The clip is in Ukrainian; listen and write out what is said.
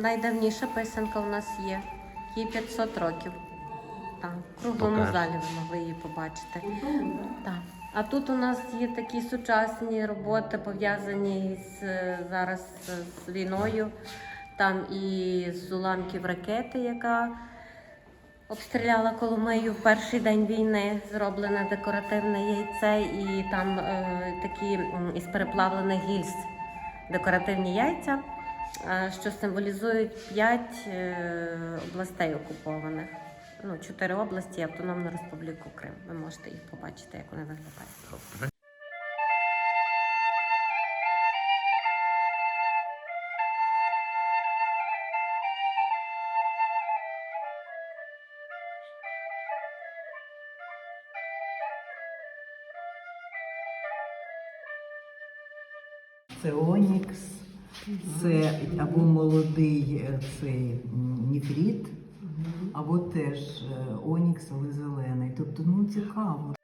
найдавніша писанка у нас є. Їй 500 років. Так, в круглому Покаж. залі ви могли її побачити. Так. А тут у нас є такі сучасні роботи, пов'язані з зараз з війною. Там і з уламків ракети, яка обстріляла Коломию в перший день війни, зроблене декоративне яйце, і там е, такі із переплавлених гільз декоративні яйця, що символізують п'ять е, областей окупованих. Ну, чотири області і Автономну Республіку Крим. Ви можете їх побачити, як вони виглядають. Це онікс, це або молодий е, цей ніфріт, або теж е, онікс, але зелений. Тобто, ну цікаво.